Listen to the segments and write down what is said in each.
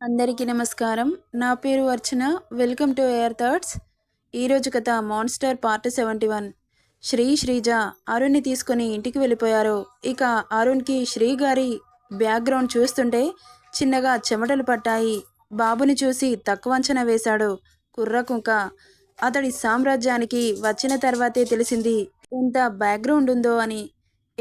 అందరికీ నమస్కారం. నా పేరు Archana. Welcome to air thirds ఈరోజు కథ monster part seventy one. Sri Sreeja అరుణ్ని తీసుకొని ఇంటికి వెళ్ళిపోయారు. ఇక అరుణ్కి శ్రీ గారి బ్యాక్గ్రౌండ్ చూస్తుంటే చిన్నగా చెమటలు పట్టాయి. బాబుని చూసి తక్కువ అంచనా వేశాడు. కుర్ర కుంక. అతడి సామ్రాజ్యానికి వచ్చిన తర్వాతే తెలిసింది ఎంత బ్యాక్గ్రౌండ్ ఉందో అని.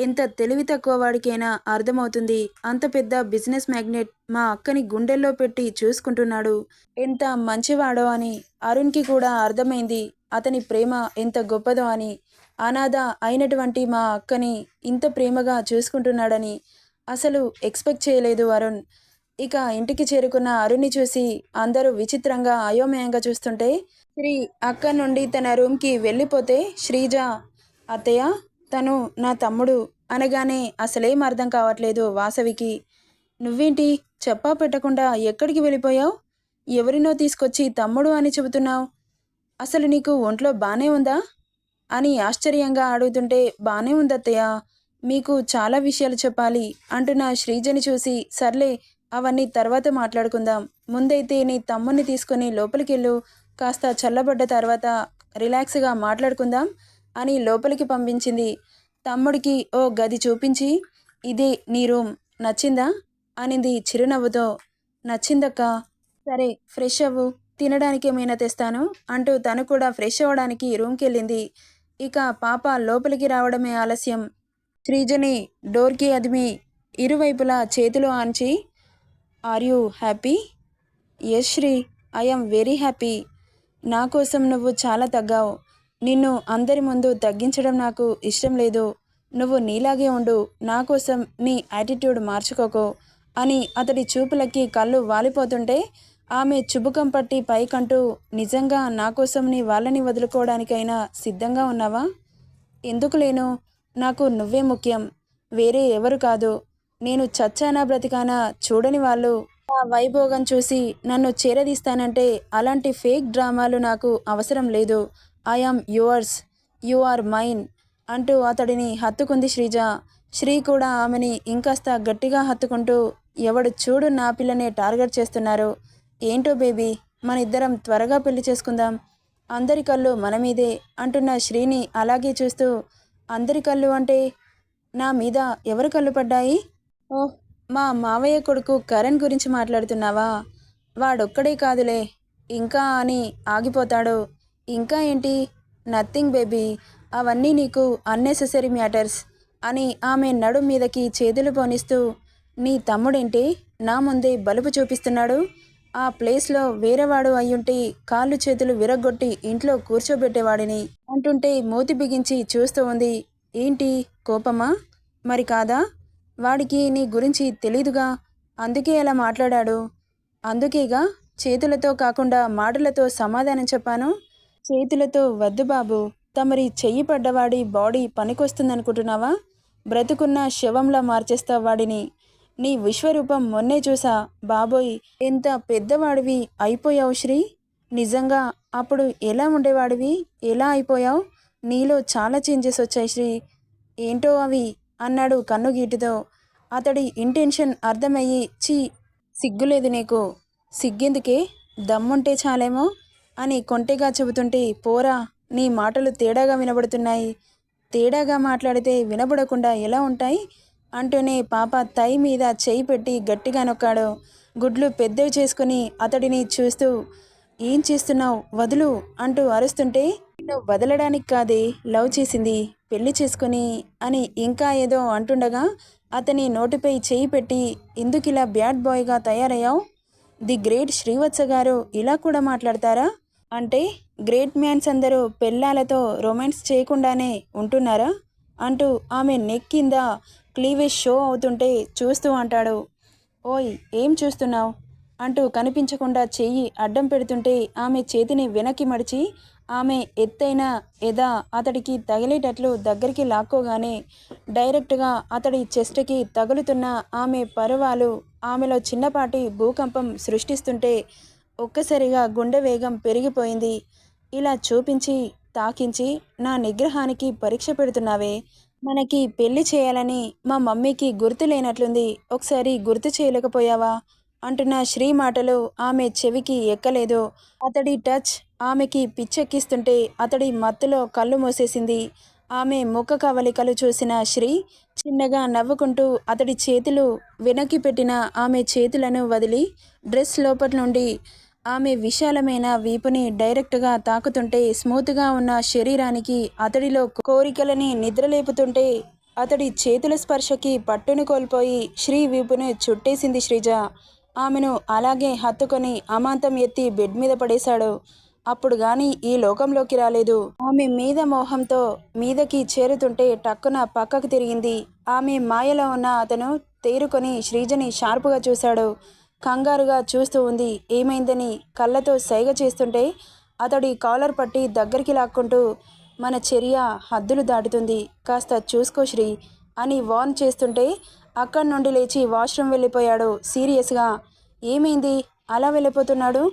ఎంత తెలివి తక్కువ వాడికైనా అర్థమవుతుంది. అంత పెద్ద బిజినెస్ మ్యాగ్నెట్ మా అక్కని గుండెల్లో పెట్టి చూసుకుంటున్నాడు. ఎంత మంచివాడో అని అరుణ్కి కూడా అర్థమైంది. అతని ప్రేమ ఎంత గొప్పదో అని. అనాథ అయినటువంటి మా అక్కని ఇంత ప్రేమగా చూసుకుంటున్నాడని అసలు ఎక్స్పెక్ట్ చేయలేదు అరుణ్. ఇక ఇంటికి చేరుకున్న అరుణ్ని చూసి అందరూ విచిత్రంగా అయోమయంగా చూస్తుంటే శ్రీ అక్క నుండి తన రూమ్కి వెళ్ళిపోతే శ్రీజ అత్తయ్య తను నా తమ్ముడు అనగానే అసలేం అర్థం కావట్లేదు వాసవికి. నువ్వేంటి చెప్పా పెట్టకుండా ఎక్కడికి వెళ్ళిపోయావు? ఎవరినో తీసుకొచ్చి తమ్ముడు అని చెబుతున్నావు? అసలు నీకు ఒంట్లో బానే ఉందా? అని ఆశ్చర్యంగా అడుగుతుంటే బానే ఉందత్తయ్య మీకు చాలా విషయాలు చెప్పాలి అంటున్న శ్రీజని చూసి సర్లే అవన్నీ తర్వాత మాట్లాడుకుందాం. ముందైతే నీ తమ్ముని తీసుకుని లోపలికెళ్ళు కాస్త చల్లబడ్డ తర్వాత రిలాక్స్గా మాట్లాడుకుందాం. అని లోపలికి పంపించింది. తమ్ముడికి ఓ గది చూపించి ఇదే నీ రూమ్ నచ్చిందా? అనింది చిరునవ్వుతో. నచ్చిందక్క. సరే ఫ్రెష్ అవ్వు. తినడానికి ఏమైనా తెస్తాను? అంటూ తను కూడా ఫ్రెష్ అవ్వడానికి రూమ్కి వెళ్ళింది ఇక పాప లోపలికి రావడమే ఆలస్యం. శ్రీజని డోర్కి అదిమి ఇరువైపులా చేతులు ఆంచి are you happy? Yes Sri I'm very happy. నా కోసం నువ్వు చాలా తగ్గావు. నిన్ను అందరి ముందు తగ్గించడం నాకు ఇష్టం లేదు. నువ్వు నీలాగే ఉండు నా కోసం నీ యాటిట్యూడ్ మార్చుకోకు అని అతడి చూపులకి కళ్ళు వాలిపోతుంటే ఆమె చుబుకం పట్టి పైకంటూ నిజంగా నా కోసం నీ వాళ్ళని వదులుకోవడానికైనా సిద్ధంగా ఉన్నావా? ఎందుకు లేను? నాకు నువ్వే ముఖ్యం వేరే ఎవరు కాదు. నేను చచ్చానా బ్రతికానా చూడని వాళ్ళు. ఆ వైభోగం చూసి నన్ను చేరదీస్తానంటే అలాంటి ఫేక్ డ్రామాలు నాకు అవసరం లేదు. I am yours you are mine అంటూ అతడిని హత్తుకుంది శ్రీజ. శ్రీ కూడా ఆమెని ఇంకాస్త గట్టిగా హత్తుకుంటూ ఎవడు చూడు నా పిల్లనే టార్గెట్ చేస్తున్నారు. ఏంటో బేబీ మన ఇద్దరం త్వరగా పెళ్ళి చేసుకుందాం. అందరి కళ్ళు మన మీదే అంటున్న శ్రీని అలాగే చూస్తూ అందరి కళ్ళు అంటే నా మీద ఎవరు కళ్ళు పడ్డాయి? ఓ మా మావయ్య కొడుకు కరణ్ గురించి మాట్లాడుతున్నావా? వాడొక్కడే కాదులే ఇంకా అని ఆగిపోతాడు. ఇంకా ఏంటి? నథింగ్ బేబీ అవన్నీ నీకు అన్నెసెసరీ మ్యాటర్స్ అని ఆమె నడు మీదకి చేతులు పోనిస్తూ నీ తమ్ముడేంటి? నా ముందే బలుపు చూపిస్తున్నాడు? ఆ ప్లేస్లో వేరేవాడు అయ్యుంటే కాళ్ళు చేతులు విరగ్గొట్టి ఇంట్లో కూర్చోబెట్టేవాడిని అంటుంటే మూతి బిగించి చూస్తూ ఉంది. ఏంటి? కోపమా? మరి కాదా? వాడికి నీ గురించి తెలీదుగా? అందుకే అలా మాట్లాడాడు. అందుకేగా? చేతులతో కాకుండా మాటలతో సమాధానం చెప్పాను? చేతులతో వద్దు బాబు తమరి చెయ్యి పడ్డవాడి బాడీ పనికొస్తుందనుకుంటున్నావా? బ్రతుకున్న శవంలా మార్చేస్తా వాడిని. నీ విశ్వరూపం మొన్నే చూసా. బాబోయ్ ఎంత పెద్దవాడివి అయిపోయావు శ్రీ? నిజంగా అప్పుడు ఎలా ఉండేవాడివి? ఎలా అయిపోయావు? నీలో చాలా చేంజెస్ వచ్చాయి శ్రీ. ఏంటో అవి? అన్నాడు కన్నుగీటితో. అతడి ఇంటెన్షన్ అర్థమయ్యి చీ సిగ్గులేదు నీకు. సిగ్గెందుకే? దమ్ముంటే చాలేమో? అని కొంటెగా చెబుతుంటే పోరా నీ మాటలు తేడాగా వినబడుతున్నాయి. తేడాగా మాట్లాడితే వినబడకుండా ఎలా ఉంటాయి? అంటూనే పాప తై మీద చేయి పెట్టి గట్టిగా నొక్కాడు. గుడ్లు పెద్దవి చేసుకుని అతడిని చూస్తూ ఏం చేస్తున్నావు? వదులు అంటూ అరుస్తుంటే నిన్ను వదలడానికి కాదే లవ్ చేసింది పెళ్ళి చేసుకుని అని ఇంకా ఏదో అంటుండగా అతని నోటిపై చేయి పెట్టి ఎందుకిలా బ్యాడ్ బాయ్గా తయారయ్యావు? ది గ్రేట్ శ్రీవత్స గారు ఇలా కూడా మాట్లాడతారా? అంటే గ్రేట్ మ్యాన్స్ అందరూ పెళ్ళాలతో రొమాన్స్ చేయకుండానే ఉంటున్నారా? అంటూ ఆమె నెక్ కింద క్లీవేజ్ షో అవుతుంటే చూస్తూ అంటాడు. ఓయ్ ఏం చూస్తున్నావు? అంటూ కనిపించకుండా చెయ్యి అడ్డం పెడుతుంటే ఆమె చేతిని వెనక్కి మడిచి ఆమె ఎత్తైన ఎద అతడికి తగిలేటట్లు దగ్గరికి లాక్కోగానే డైరెక్ట్గా అతడి చెస్ట్కి తగులుతున్న ఆమె పరువాలు ఆమెలో చిన్నపాటి భూకంపం సృష్టిస్తుంటే ఒక్కసారిగా గుండె వేగం పెరిగిపోయింది. ఇలా చూపించి తాకించి నా నిగ్రహానికి పరీక్ష పెడుతున్నావే. మనకి పెళ్ళి చేయాలని మా మమ్మీకి గుర్తు లేనట్లుంది. ఒకసారి గుర్తు చేయలేకపోయావా? అంటున్న శ్రీ మాటలు ఆమె చెవికి ఎక్కలేదు. అతడి టచ్ ఆమెకి పిచ్చెక్కిస్తుంటే అతడి మత్తులో కళ్ళు మూసేసింది. ఆమె ముఖ కవలికలు చూసిన శ్రీ చిన్నగా నవ్వుకుంటూ అతడి చేతులు వెనక్కి పెట్టిన ఆమె చేతులను వదిలి డ్రెస్ లోపల నుండి ఆమె విశాలమైన వీపుని డైరెక్ట్గా తాకుతుంటే స్మూత్గా ఉన్న శరీరానికి అతడిలో కోరికలని నిద్రలేపుతుంటే అతడి చేతుల స్పర్శకి పట్టును కోల్పోయి శ్రీ వీపును చుట్టేసింది శ్రీజ. ఆమెను అలాగే హత్తుకొని అమాంతం ఎత్తి బెడ్ మీద పడేశాడు. అప్పుడు గాని ఈ లోకంలోకి రాలేదు. ఆమె మీద మోహంతో మీదకి చేరుతుంటే టక్కున పక్కకు తిరిగింది. ఆమె మాయలో ఉన్న అతను తేరుకొని శ్రీజని షార్పుగా చూశాడు. కంగారుగా చూస్తూ ఉంది. ఏమైందని కళ్ళతో సైగ చేస్తుంటే అతడి కాలర్ పట్టి దగ్గరికి లాక్కుంటూ మన చర్య హద్దులు దాటుతుంది. కాస్త చూసుకో శ్రీ అని వార్న్ చేస్తుంటే అక్కడి నుండి లేచి వాష్రూమ్ వెళ్ళిపోయాడు. సీరియస్గా ఏమైంది? అలా వెళ్ళిపోతున్నాడు?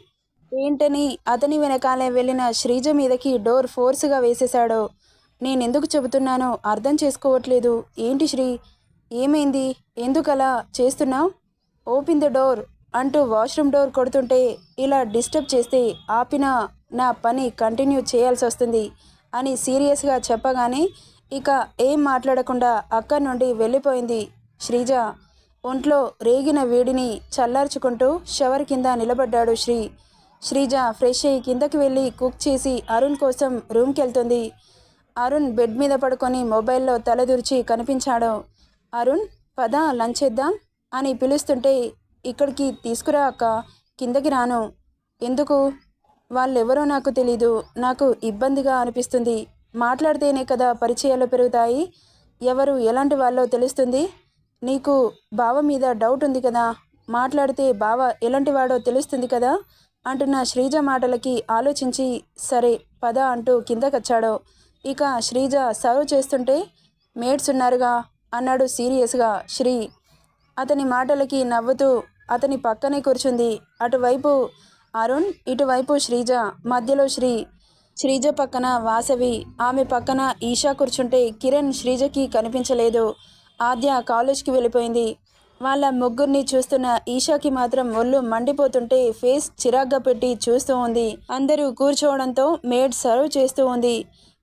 ఏంటని అతని వెనకాలే వెళ్ళిన శ్రీజ మీదకి డోర్ ఫోర్స్గా వేసేశాడు. నేనెందుకు చెబుతున్నానో అర్థం చేసుకోవట్లేదు. ఏంటి శ్రీ? ఏమైంది? ఎందుకలా చేస్తున్నావు? Open the door. అంటూ వాష్రూమ్ డోర్ కొడుతుంటే ఇలా డిస్టర్బ్ చేస్తే ఆపిన నా పని కంటిన్యూ చేయాల్సి వస్తుంది అని సీరియస్గా చెప్పగానే ఇక ఏం మాట్లాడకుండా అక్కడి నుండి వెళ్ళిపోయింది శ్రీజ. ఒంట్లో రేగిన వేడిని చల్లార్చుకుంటూ షవర్ కింద నిలబడ్డాడు శ్రీ. శ్రీజ ఫ్రెష్ అయ్యి కిందకి వెళ్ళి కుక్ చేసి అరుణ్ కోసం రూమ్కి వెళ్తుంది. అరుణ్ బెడ్ మీద పడుకొని మొబైల్లో తలదూర్చి కనిపించాడు. అరుణ్ పద లంచ్ చేద్దాం అని పిలుస్తుంటే ఇక్కడికి తీసుకురా అక్క కిందకి రాను. ఎందుకు? వాళ్ళెవరో నాకు తెలీదు. నాకు ఇబ్బందిగా అనిపిస్తుంది. మాట్లాడితేనే కదా పరిచయాలు పెరుగుతాయి. ఎవరు ఎలాంటి వాళ్ళో తెలుస్తుంది. నీకు బావ మీద డౌట్ ఉంది కదా? మాట్లాడితే బావ ఎలాంటి వాడో తెలుస్తుంది కదా? అంటున్న శ్రీజ మాటలకి ఆలోచించి సరే పద అంటూ కిందకొచ్చాడు. ఇక శ్రీజ సర్వ్ చేస్తుంటే మేడ్స్ ఉన్నారుగా అన్నాడు సీరియస్గా శ్రీ. అతని మాటలకి నవ్వుతూ అతని పక్కనే కూర్చుంది. అటువైపు అరుణ్ ఇటువైపు శ్రీజ మధ్యలో శ్రీ శ్రీజ పక్కన వాసవి. ఆమె పక్కన ఈషా కూర్చుంటే కిరణ్ శ్రీజకి కనిపించలేదు. ఆద్య కాలేజ్కి వెళ్ళిపోయింది. వాళ్ళ ముగ్గురిని చూస్తున్న ఈషాకి మాత్రం ఒళ్ళు మండిపోతుంటే ఫేస్ చిరాగ్గా పెట్టి చూస్తూ ఉంది. అందరూ కూర్చోవడంతో మేడ్ సర్వ్ చేస్తూ ఉంది.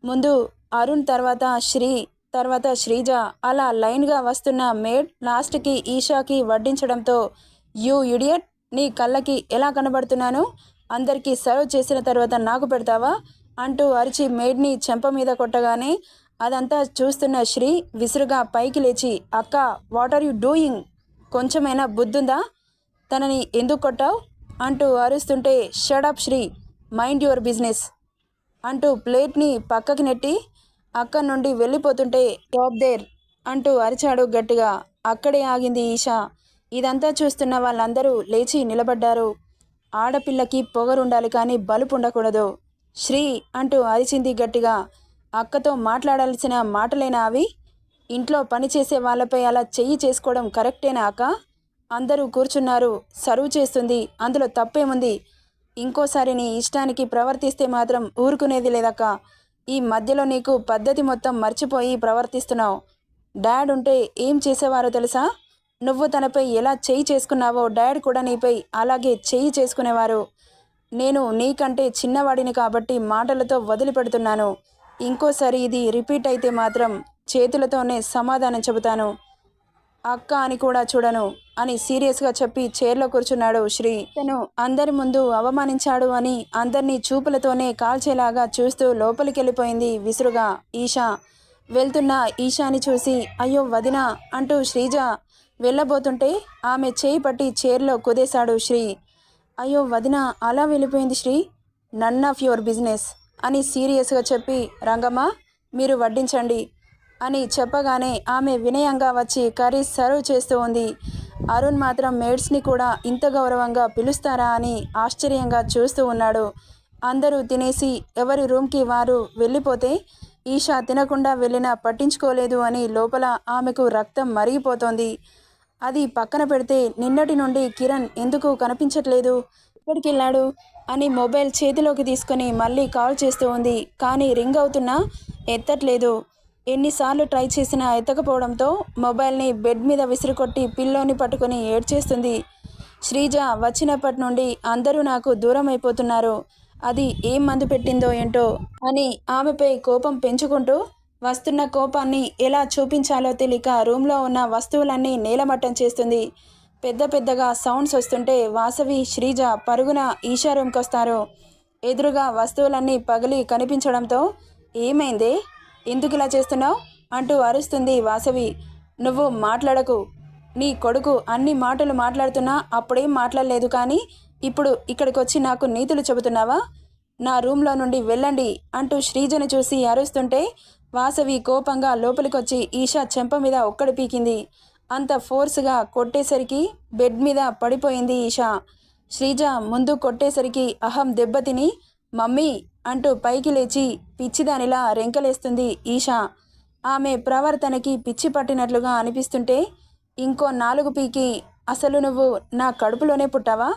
ముందు అరుణ్ తర్వాత శ్రీ తర్వాత శ్రీజ అలా లైన్గా వస్తున్న మేడ్ లాస్ట్కి ఈషాకి వడ్డించడంతో యూ ఇడియట్ నీ కళ్ళకి ఎలా కనబడుతున్నాను? అందరికీ సర్వ్ చేసిన తర్వాత నాకు పెడతావా? అంటూ అరిచి మేడ్ని చెంప మీద కొట్టగానే అదంతా చూస్తున్న శ్రీ విసురుగా పైకి లేచి అక్క వాట్ ఆర్ యు డూయింగ్ కొంచెమైనా బుద్ధుందా? తనని ఎందుకు కొట్టావు? అంటూ అరుస్తుంటే shut up Sri. Mind your business అంటూ ప్లేట్ని పక్కకి నెట్టి అక్క నుండి వెళ్ళిపోతుంటే టాప్ దేర్ అంటూ అరిచాడు గట్టిగా. అక్కడే ఆగింది ఈషా. ఇదంతా చూస్తున్న వాళ్ళందరూ లేచి నిలబడ్డారు. ఆడపిల్లకి పొగరుండాలి కానీ బలుపు ఉండకూడదు శ్రీ అంటూ అరిచింది గట్టిగా. అక్కతో మాట్లాడాల్సిన మాటలేనా అవి? ఇంట్లో పనిచేసే వాళ్ళపై అలా చెయ్యి చేసుకోవడం కరెక్టేనా అక్క? అందరూ కూర్చున్నారు. సర్వ్ చేస్తుంది. అందులో తప్పేముంది? ఇంకోసారి నీ ఇష్టానికి ప్రవర్తిస్తే మాత్రం ఊరుకునేది లేదక్క. ఈ మధ్యలో నీకు పద్ధతి మొత్తం మర్చిపోయి ప్రవర్తిస్తున్నావు. డాడ్ ఉంటే ఏం చేసేవారో తెలుసా? నువ్వు తనపై ఎలా చేయి చేసుకున్నావో డాడ్ కూడా నీపై అలాగే చేయి చేసుకునేవారు. నేను నీకంటే చిన్నవాడిని కాబట్టి మాటలతో వదిలిపెడుతున్నాను. ఇంకోసారి ఇది రిపీట్ అయితే మాత్రం చేతులతోనే సమాధానం చెబుతాను. అక్క అని కూడా చూడను అని సీరియస్గా చెప్పి చైర్లో కూర్చున్నాడు శ్రీ. తను అందరి ముందు అవమానించాడు అని అందరినీ చూపులతోనే కాల్చేలాగా చూస్తూ లోపలికి వెళ్ళిపోయింది విసురుగా. ఈషా వెళ్తున్న ఈషాని చూసి అయ్యో వదిన అంటూ శ్రీజ వెళ్ళబోతుంటే ఆమె చేయి పట్టి చైర్లో కుదేశాడు శ్రీ. అయ్యో వదిన అలా వెళ్ళిపోయింది Sri. None of your business అని సీరియస్గా చెప్పి రంగమ్మ మీరు వడ్డించండి అని చెప్పగానే ఆమె వినయంగా వచ్చి కర్రీ సర్వ్ చేస్తూ ఉంది. అరుణ్ మాత్రం మేడ్స్ని కూడా ఇంత గౌరవంగా పిలుస్తారా అని ఆశ్చర్యంగా చూస్తూ ఉన్నాడు. అందరూ తినేసి ఎవరి రూమ్కి వారు వెళ్ళిపోతే ఈషా తినకుండా వెళ్ళినా పట్టించుకోలేదు అని లోపల ఆమెకు రక్తం మరిగిపోతోంది. అది పక్కన పెడితే నిన్నటి నుండి కిరణ్ ఎందుకు కనిపించట్లేదు? ఎక్కడికి వెళ్ళాడు అని మొబైల్ చేతిలోకి తీసుకొని మళ్ళీ కాల్ చేస్తూ ఉంది. కానీ రింగ్ అవుతున్నా ఎత్తట్లేదు. ఎన్నిసార్లు ట్రై చేసినా ఎత్తకపోవడంతో మొబైల్ని బెడ్ మీద విసిరికొట్టి పిల్లోని పట్టుకొని ఏడ్చేస్తుంది. శ్రీజ వచ్చినప్పటి నుండి అందరూ నాకు దూరం అయిపోతున్నారు అది ఏం మందు పెట్టిందో ఏంటో అని ఆమెపై కోపం పెంచుకుంటూ వస్తున్న కోపాన్ని ఎలా చూపించాలో తెలియక రూమ్లో ఉన్న వస్తువులన్నీ నేలమట్టం చేస్తుంది. పెద్ద పెద్దగా సౌండ్స్ వస్తుంటే వాసవి శ్రీజ పరుగున ఈషా రూమ్కి వస్తారు. ఎదురుగా వస్తువులన్నీ పగిలి కనిపించడంతో ఏమైంది? ఎందుకు ఇలా చేస్తున్నావు? అంటూ అరుస్తుంది వాసవి. నువ్వు మాట్లాడకు. నీ కొడుకు అన్ని మాటలు మాట్లాడుతున్నా అప్పుడేం మాట్లాడలేదు కానీ ఇప్పుడు ఇక్కడికి వచ్చి నాకు నీతులు చెబుతున్నావా? నా రూమ్లో నుండి వెళ్ళండి అంటూ శ్రీజను చూసి అరుస్తుంటే వాసవి కోపంగా లోపలికొచ్చి ఈషా చెంప మీద ఒక్కడి పీకింది. అంత ఫోర్స్గా కొట్టేసరికి బెడ్ మీద పడిపోయింది ఈషా. శ్రీజ ముందు కొట్టేసరికి అహం దెబ్బతిని మమ్మీ అంటూ పైకి లేచి పిచ్చిదానిలా రెంకలేస్తుంది ఈషా. ఆమె ప్రవర్తనకి పిచ్చి పట్టినట్లుగా అనిపిస్తుంటే ఇంకో నాలుగు పీకి అసలు నువ్వు నా కడుపులోనే పుట్టావా?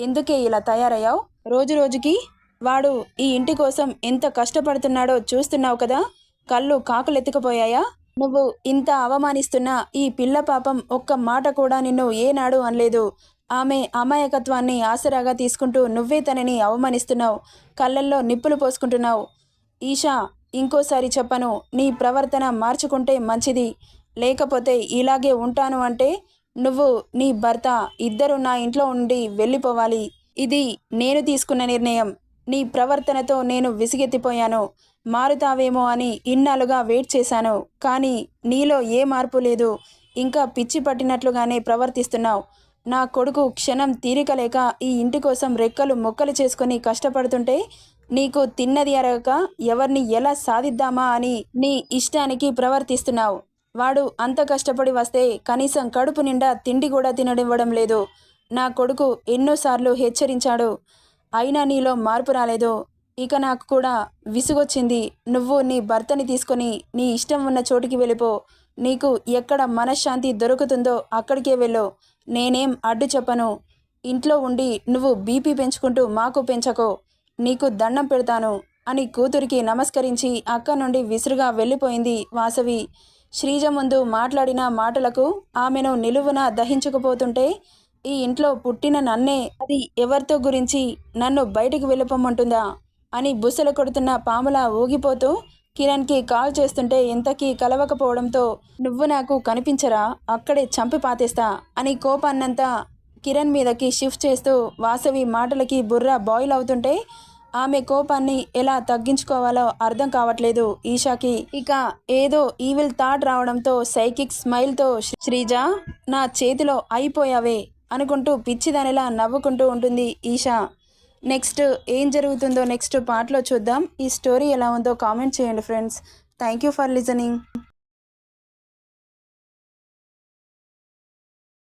ఎందుకే ఇలా తయారయ్యావు? రోజు రోజుకి వాడు ఈ ఇంటి కోసం ఎంత కష్టపడుతున్నాడో చూస్తున్నావు కదా? కళ్ళు కాకులెత్తుకుపోయాయా? నువ్వు ఇంత అవమానిస్తున్నా ఈ పిల్ల పాపం ఒక్క మాట కూడా నిన్ను ఏనాడు అనలేదు. ఆమె అమాయకత్వాన్ని ఆసరాగా తీసుకుంటూ నువ్వే తనని అవమానిస్తున్నావు. కళ్ళల్లో నిప్పులు పోసుకుంటున్నావు. ఈషా ఇంకోసారి చెప్పను. నీ ప్రవర్తన మార్చుకుంటే మంచిది. లేకపోతే ఇలాగే ఉంటాను అంటే నువ్వు నీ భర్త ఇద్దరు నా ఇంట్లో ఉండి వెళ్ళిపోవాలి. ఇది నేను తీసుకున్న నిర్ణయం. నీ ప్రవర్తనతో నేను విసిగెత్తిపోయాను. మారుతావేమో అని ఇన్నాళ్ళుగా వెయిట్ చేశాను. కానీ నీలో ఏ మార్పు లేదు. ఇంకా పిచ్చి పట్టినట్లుగానే ప్రవర్తిస్తున్నావు. నా కొడుకు క్షణం తీరిక లేక ఈ ఇంటి కోసం రెక్కలు మొక్కలు చేసుకొని కష్టపడుతుంటే నీకు తిన్నది అరగక ఎవరిని ఎలా సాధిద్దామా అని నీ ఇష్టానికి ప్రవర్తిస్తున్నావు. వాడు అంత కష్టపడి వస్తే కనీసం కడుపు నిండా తిండి కూడా తినడివ్వడం లేదు. నా కొడుకు ఎన్నోసార్లు హెచ్చరించాడు. అయినా నీలో మార్పు రాలేదు. ఇక నాకు కూడా విసుగొచ్చింది. నువ్వు నీ భర్తని తీసుకొని నీ ఇష్టం ఉన్న చోటుకి వెళ్ళిపో. నీకు ఎక్కడ మనశ్శాంతి దొరుకుతుందో అక్కడికే వెళ్ళు. నేనేం అడ్డు చెప్పను. ఇంట్లో ఉండి నువ్వు బీపీ పెంచుకుంటూ మాకు పెంచకో. నీకు దండం పెడతాను అని కూతురికి నమస్కరించి అక్క నుండి విసురుగా వెళ్ళిపోయింది వాసవి. శ్రీజ ముందు మాట్లాడిన మాటలకు ఆమెను నిలువున దహించుకుపోతుంటే ఈ ఇంట్లో పుట్టిన నన్నే అది ఎవరితో గురించి నన్ను బయటికి వెళ్ళిపోమంటుందా? అని బుసలు కొడుతున్న పాముల ఊగిపోతూ కిరణ్కి కాల్ చేస్తుంటే ఎంతకీ కలవకపోవడంతో నువ్వు నాకు కనిపించరా? అక్కడే చంపి పాతేస్తా అని కోపాన్నంతా కిరణ్ మీదకి షిఫ్ట్ చేస్తూ వాసవి మాటలకి బుర్ర బాయిల్ అవుతుంటే ఆమె కోపాన్ని ఎలా తగ్గించుకోవాలో అర్థం కావట్లేదు ఈషాకి. ఇక ఏదో ఈవిల్ థాట్ రావడంతో సైకిక్ స్మైల్తో శ్రీజ నా చేతిలో అయిపోయావే అనుకుంటూ పిచ్చిదానిలా నవ్వుకుంటూ ఉంటుంది ఈషా. నెక్స్ట్ ఏం జరుగుతుందో నెక్స్ట్ పార్ట్లో చూద్దాం. ఈ స్టోరీ ఎలా ఉందో కామెంట్ చేయండి friends. Thank you for listening.